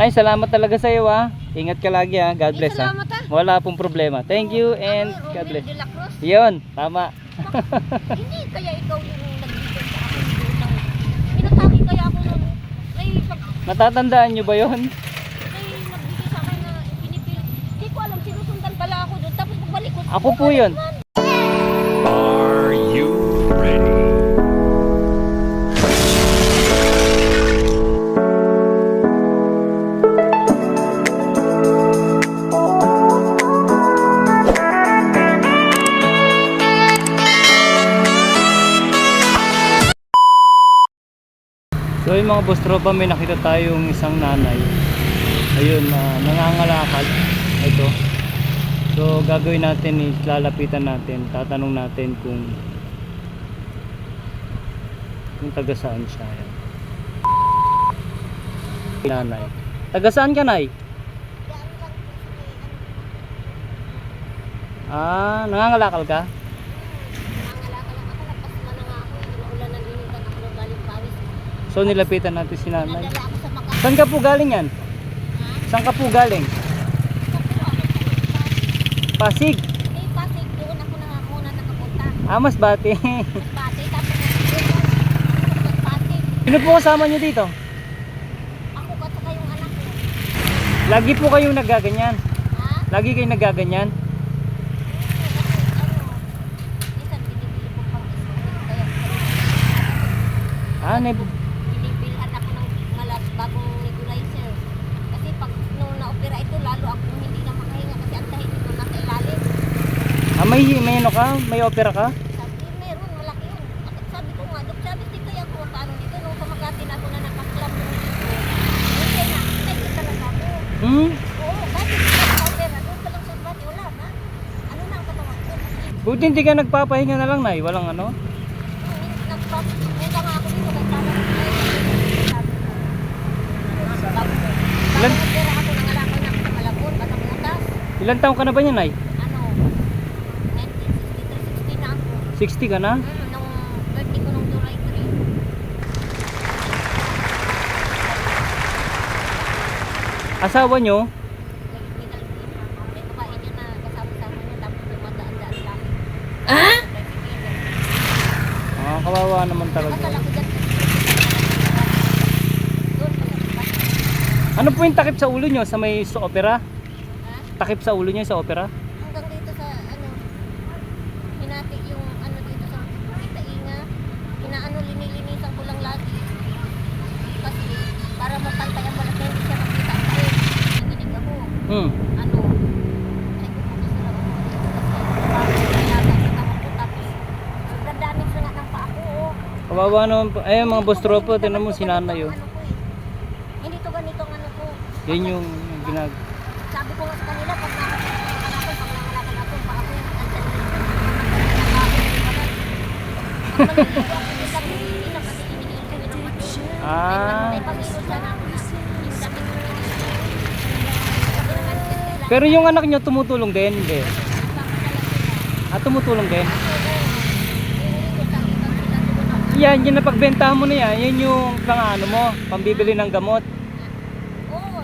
Nay, salamat talaga sa iyo ha. Ingat ka lagi ha. God bless ha. ah. Wala pong problema. Thank you and Ako, God bless. Yun, tama. Hindi kaya ikaw yung nagbigay sa akin ng... Pinatagi kaya ako. May, pag, Natatandaan nyo ba yun? may nagbigay sa So yung mga boss tropa, may nakita tayong isang nanay. Ayun, na nangangalakal. Ito. So gagawin natin lalapitan natin, tatanong natin kung kung taga saan siya. Ayan. Nanay. Taga saan ka, Nay? Ah, nangangalakal ka? Nangangalakal lang ako. Lapas na na nga ako. Ulan na linitan ako ng galing pawis. So nilapitan natin si nanay. Saan ka po galing yan? Saan ka po galing? Pasig. Hindi, Pasig. Doon ako na muna nakapunta. Ah, Masbate. Pasig. Tapos Pasig. Sino po kasama nyo dito? Ako at saka yung anak ko. Lagi po kayong nagaganyan. Ha? Lagi kayong nagaganyan. Ah, neb Binibilhan ako ng malas bagong nebulizer. Kasi pag nung na-opera ito, lalo ako hindi na makahinga kasi ang tahit ito nasa ilalim. ah, may, may ano ka? May opera ka? Sabi, meron, malaki yun. At sabi ko nga, Dok, sabi di kaya ako paano dito, nung kamagatin ako na nakaklam yung dito. Hindi na, excited talaga ako. Hmm? Oo, bakit hindi ka na-opera? Doon pa lang sa bati, wala na. Ano na ang katawan ko? Buti hindi ka nagpapahinga na lang, Nay. Walang ano? Nagpap, punta nga ako dito, ko ko, bago, Ilan- opera sa. Ilan taong ka na ba niya, Nay? ano, 1963, 60 na ako. 60 ka na? Mm, nung birthday ko nung July 3. Asawa nyo? Lang. Ah, kawawa naman talaga. Ano po yung takip sa ulo nyo sa may sa opera? Takip sa ulo nyo sa opera? Hanggang dito sa ano, hinati yung ano dito sa itainga. Inaano, linilinisan ko lang lagi. Kasi para mapantay ang balat na hindi siya makita ang tayo. Nanginig ako. Hmm. ano, ay pupunta sila tapos sobrang na nga ng paa ko. oh. Kawawa naman po. Ayun mga boss tropa, tinan mo si nanay oh. ano ko eh. Hindi to ganito ang ano ko. Yun yung ginag... Sabi ko nga sa kanila, pag nakakalakan ako, pag nakalakan ako, pa ako yung andyan. Pag naliligo ako, minsan hindi na kasi inihiin ko yun ang mati. Ah. May pag-iwas na ako na. Yung sabi ko, Pero yung anak nyo tumutulong din, hindi. Ah, tumutulong din. Yan, yun na pagbentahan mo na yan. Yan yung pang ano mo, pambibili ng gamot. Oo.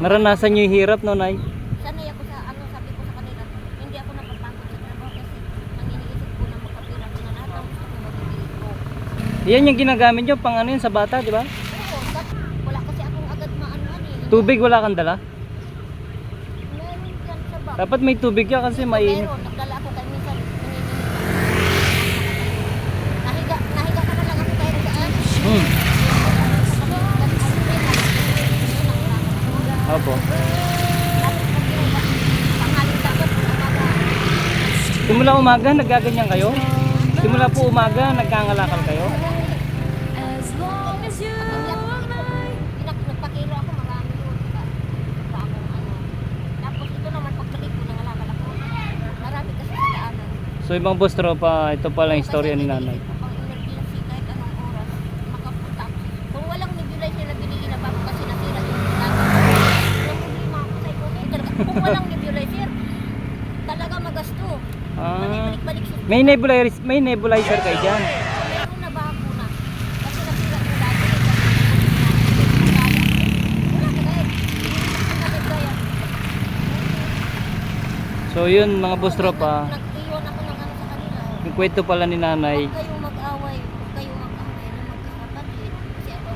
Naranasan nyo yung hirap no, Nay? Sanay ako sa ano, sabi ko sa kanila, hindi ako napapagod sa trabaho kasi ang iniisip ko na makapira ko na ang gusto ko mabibili ko. Yan yung ginagamit nyo pang ano yun sa bata, di ba? Oo, wala kasi akong agad maanuan eh. Tubig wala kang dala? Bag. Dapat may tubig ka kasi mainit. Meron, nagdala ako kay minsan. Nahiga, nahiga ka na lang ako kahit saan. Hmm. Opo. Simula umaga, naggaganyan kayo? Simula po umaga, nagkangalakal kayo? So ibang boss tropa, ito pala yung storya ni nanay. Walang nebulizer, talaga magasto. Ah. May nebulizer, may nebulizer kayo diyan. So yun mga boss tropa yung kwento pala ni nanay, Huwag kayong mag-away. Huwag kayong mag-away ng magkakapatid. Kasi ako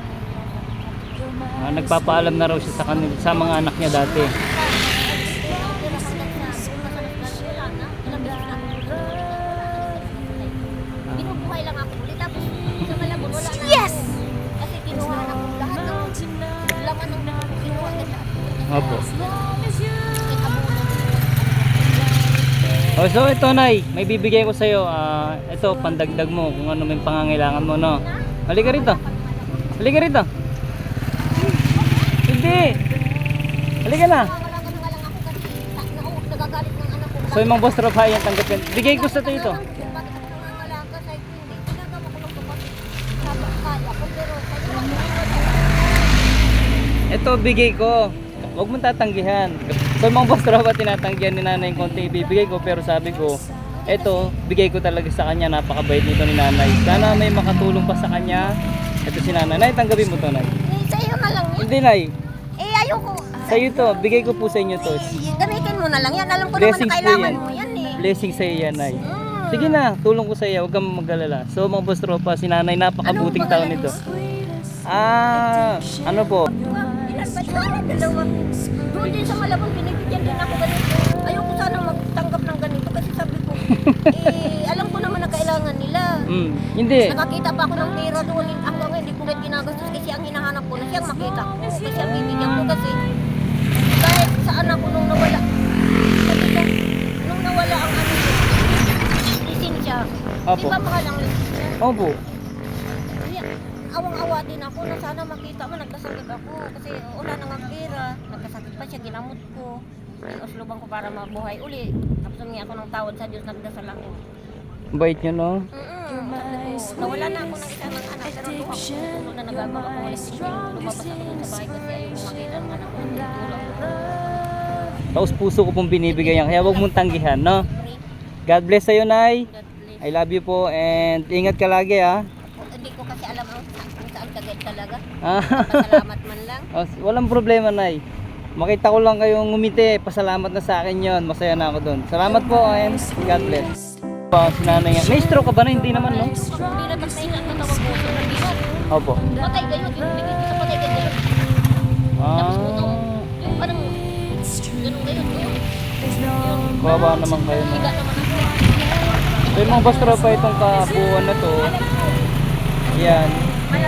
ang ah, nagpapaalam na raw siya sa, kanil, sa mga anak niya dati. Binubuhay lang ako ulit. Tapos sa Malabon, wala na. Yes! Kasi kinuha na ko lahat ng laman ng kinuha nila. Opo. Oh, so ito nay, may bibigay ko sa'yo. Ah, ito, pandagdag mo kung ano may pangangailangan mo, no? Halika rito. Halika rito. Hindi. Halika na. So yung mga boss tropa yan, tanggapin. Bigay ko sa ito. Sa lang. Ito, bigay ko. Huwag mong tatanggihan. So yung mga boss tropa, tinatanggihan ni nanay yung konti ibibigay ko. Pero sabi ko, ito, bigay ko talaga sa kanya. Napakabait nito ni nanay. Sana may makatulong pa sa kanya. Ito si nanay. Nay, tanggapin mo to, nay. Eh, sa'yo na lang yan. Hindi, nay. Eh, ayoko. Sa'yo to. Bigay ko po sa inyo to. Eh, gamitin mo na lang yan. Alam ko Blessings naman na kailangan yan. mo yan eh. Blessing sa iyo yan, nay. Mm. Sige na, tulong ko sa iyo. Huwag kang mag-alala. So mga boss tropa, si nanay napakabuting tao nito. Ah, ano po? Yun? Dalawa. Doon din sa Malabon, binibigyan din ako ganito. Ayoko sana magtanggap ng ganito kasi sabi ko, eh, alam ko naman na kailangan nila. Mm, hindi. Nakakita pa ako ng pera doon. Ako nga, hindi ko rin ginagastos kasi ang hinahanap ko na siyang makita ko. Kasi ang bibigyan ko kasi kahit saan ako nung nawala. Sabi ko, nung nawala ang ano lisensya. Opo. Di ba mahal ang lisensya? Opo. Kaya, awang-awa din ako na sana makita mo, nagkasakit ako. Kasi wala nang ang pera. Nagkasakit pa siya, ginamot ko. Inusluban ko para mabuhay uli. Tapos humingi ako ng tawad sa Diyos, nagdasal ako. Bait niyo, no? Mm-mm. Ko, nawala na ako ng isa ng anak. Pero doon ako tulong na nagagawa ko ulit. Lumabas ako sa bahay kasi ayaw ko makita ng anak ko. Ko. Taos puso ko pong binibigay yan. Kaya huwag mong tanggihan, no? God bless sa'yo, Nay. I love you po and ingat ka lagi, ha? Hindi ko kasi alam ang kung saan kagad talaga. Ah, Pasalamat man lang. oh, walang problema, Nay. Makita ko lang kayong ngumiti. Pasalamat na sa akin yon. Masaya na ako doon. Salamat po and God bless. Pa, si nanay nga. May stroke ka ba na? Hindi naman, no? Hindi na tapos na yung tatawag ko. Nandito. Opo. Patay kayo. Sa patay kayo. Ah, Yung parang ganun kayo. kawawa naman kayo? Higa naman. So yung mga boss tropa itong kabuuan na to, yan,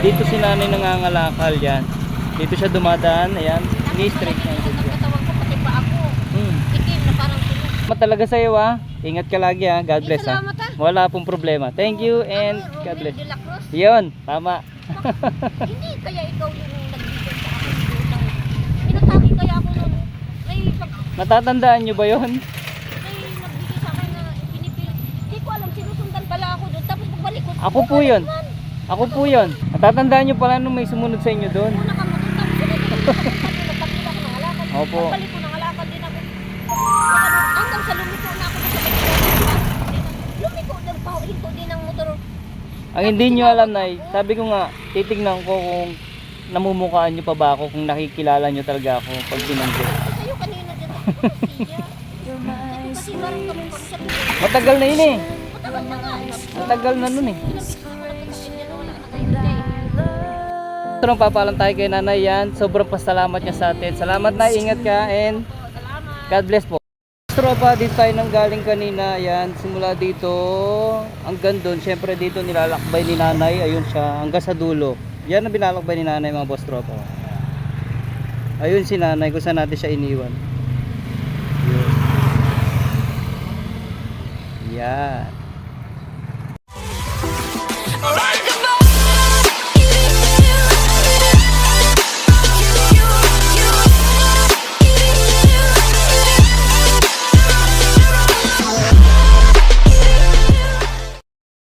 dito si nanay nangangalakal yan. Dito siya dumadaan, ayan, ni-straight. Hmm. Na parang tulog. Salamat talaga sa iyo ha. Ingat ka lagi ha. God bless ha. Ha. Wala pong problema. Thank you and Ako, God bless. Yun, tama. Hindi kaya ikaw yung. Pinataki kaya ako nun. May, pag, Natatandaan nyo ba yun? may nagbigay sa akin na pinipilit. Hindi ko alam, sinusundan pala ako doon. Tapos pagbalik ko, Ako po yun. Ako po yun. Natatandaan nyo pala nung may sumunod sa inyo doon. Ko ko ng. Opo. Ko ng ako. Hanggang sa lumiko na ako sa. Lumiko din pa. Hinto din ang motor. Ang hindi nyo alam na sabi ko nga, titignan ko kung namumukhaan nyo pa ba ako kung nakikilala nyo talaga ako pag binanggit. Sa'yo kanina dyan. Ako ko. Matagal na yun eh. Matagal na. Matagal na nun eh. Dyan. Sobrang papalam tayo kay nanay yan. Sobrang pasalamat niya sa atin. Salamat na, ingat ka and. God bless po. Tropa, dito tayo nang galing kanina. Yan, simula dito hanggang doon. Siyempre dito nilalakbay ni nanay. Ayun siya, hanggang sa dulo. Yan ang binalakbay ni nanay mga boss tropa. Ayun si nanay kung saan natin siya iniwan. Yun. Yan.